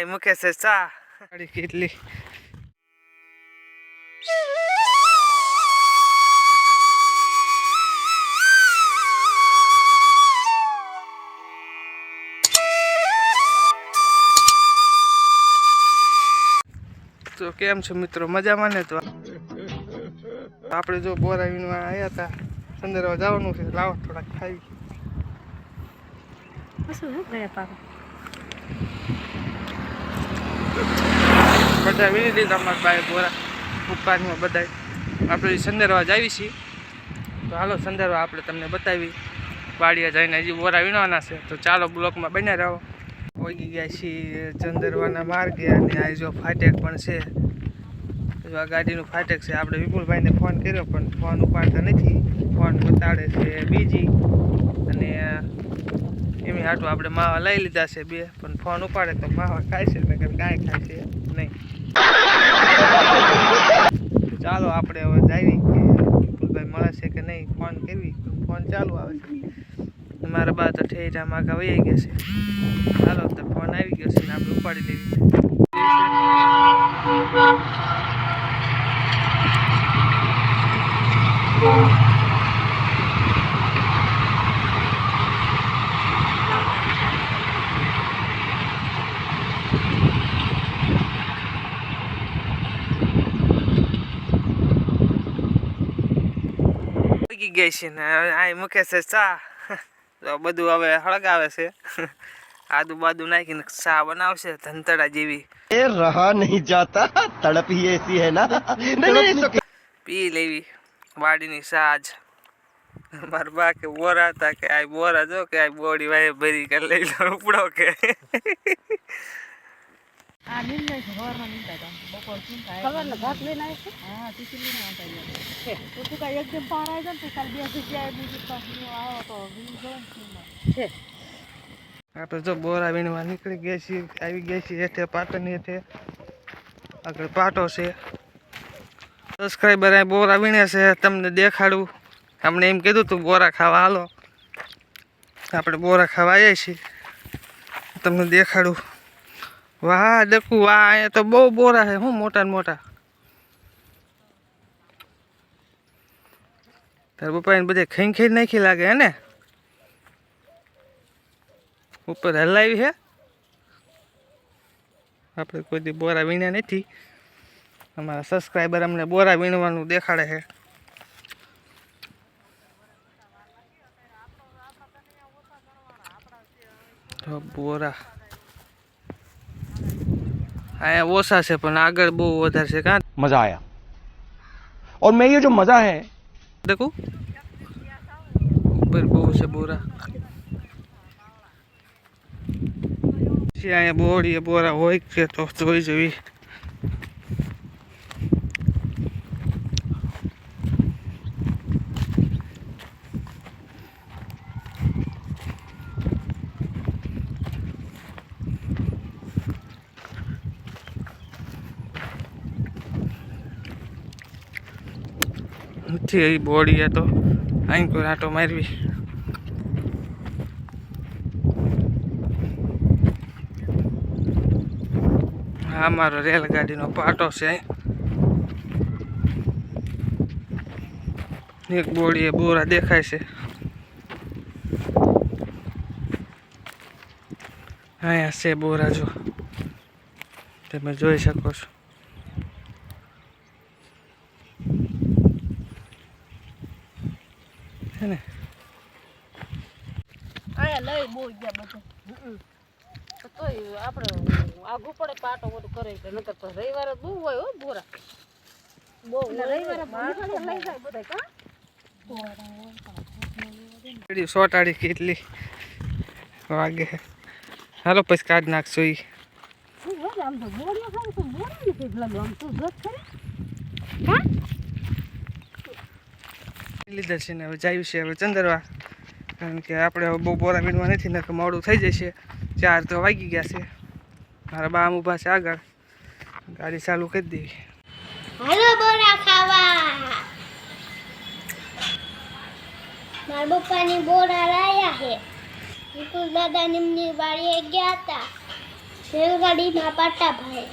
આ મૂકે છે ચા. કેટલી? તો કેમ છો મિત્રો? મજામાં ને તો? આપણે જો બોરાવીને આવ્યા હતા. સંદરવા જવાનું છે. લાવો થોડાક ખાઈ. શું ગયા પાક બધા વીણી લીધા અમારા ભાઈ બોરા ઉપકારમાં બધા આપણે સંદરવા જ આવી છીએ. તો હાલો સંદરવા આપણે તમને બતાવી. વાડિયા જઈને હજી બોરા વીણવાના છે. તો ચાલો બ્લોકમાં બન્યા રહો. ઓગી ગયા છીએ ચંદરવાના માર્ગે અને આ જો ફાટેક પણ છે. આ ગાડીનું ફાટેક છે. આપણે વિપુલભાઈને ફોન કર્યો પણ ફોન ઉપાડતા નથી. ફોન બતાડે છે બીજી. એમની હાટું આપણે માવા લઈ લીધા છે બે, પણ ફોન ઉપાડે તો માવા ખાય છે કાંઈ ખાય છે નહીં. ચાલો આપણે હવે કે વિપુલભાઈ મળે છે કે નહીં, ફોન કરવી. ફોન ચાલુ આવે છે. મારા બા તો ઠેઠા માગા વહી ગયા છે. ચાલો તો ફોન આવી ગયો છે ને આપણે ઉપાડી લેવી પાકી ગઈ છે ને આ મૂકે છે ચા. તો બધું હવે હળગાવે છે. આદુ બાદુ નાખીને ચા બનાવશે ધંતડા જેવી. એ રહા નહીં જાતા તડપ એસી હે ના. પી લેવી વાડીની સાજ. મારા બા કે બોરા હતા કે આ બોરા જો કે આ બોડી વાય ભરી કરી લઈ લો ઉપડો કે. આ છે સવારમાં હતા બપોર ચિંતા સવારના ભાત લઈને આવ્યા છે હા ટિફિન લઈને આવતા છે તો તું કાંઈ એકદમ પાર આવી જાય ને તો બે જગ્યાએ બીજી પાસે આવો તો બીજું જવાનું છે આપણે જો બોરા વીણવા નીકળી ગયા છીએ આવી ગયા છીએ હેઠે પાટણની હેઠે આગળ પાટો છે સબસ્ક્રાઈબર અહીં બોરા વીણે છે તમને દેખાડું અમને એમ કીધું તું બોરા ખાવા હાલો આપણે બોરા ખાવા આવ્યા છીએ તમને દેખાડું વાહ ડકુ વાહ, અહીંયા તો બહુ બોરા છે શું મોટા ને મોટા. તાર પપ્પાને બધે ખાઈ ખાઈ નાખી લાગે હે ને? ઉપર હલાવી છે આપણે કોઈ દી બોરા વીણ્યા નથી. અમારા સબસ્ક્રાઈબર અમને બોરા વીણવાનું દેખાડે છે. તો બોરા. અહીંયા ઓછા છે પણ આગળ બહુ વધારે છે કાં मजा आया और मैं ये जो मजा है દેખું ઉપર બહુ છે બોરા પછી અહીંયા બોરી બોરા હોય કે તો જોઈ જવી નથી બોડી તો. અહીં કોઈ આટો મારવી. આ મારો રેલગાડીનો પાટો છે. એક બોડીએ બોરા દેખાય છે. અહીંયા છે બોરા જો. તમે જોઈ શકો છો. ને? અહીંયા લઈ બહુ ગયા બધું. તો તોય આપણે આગું પડે પાટો બધું કરે છે. નકર તો રવિવારે બહુ હોય હો બોરા. બહુ રવિવારે લઈ જાય બધા કા? પેલી સોટાડી કેટલી વાગે. હાલો પછી કાઢ નાખશો ઈ. આમ તો બોરીઓ ખાય તો બોરી નથી લાગે આમ તું જોત ખરી. લીધા છે ને હવે જાય છે હવે ચંદરવા. કારણ કે આપણે હવે બહુ બોરા વીણવા નથી, નકર મોડું થઈ જશે. ચાર તો વાગી ગયા છે. મારા બા ઊભા છે આગળ. ગાડી ચાલુ કરી દેવી. હાલો બોરા ખાવા. મારા પપ્પાની બોરા લાયા હે વિપુલ દાદા નિમની વાડીએ ગયા હતા. રેલગાડીના પાટા ભાઈ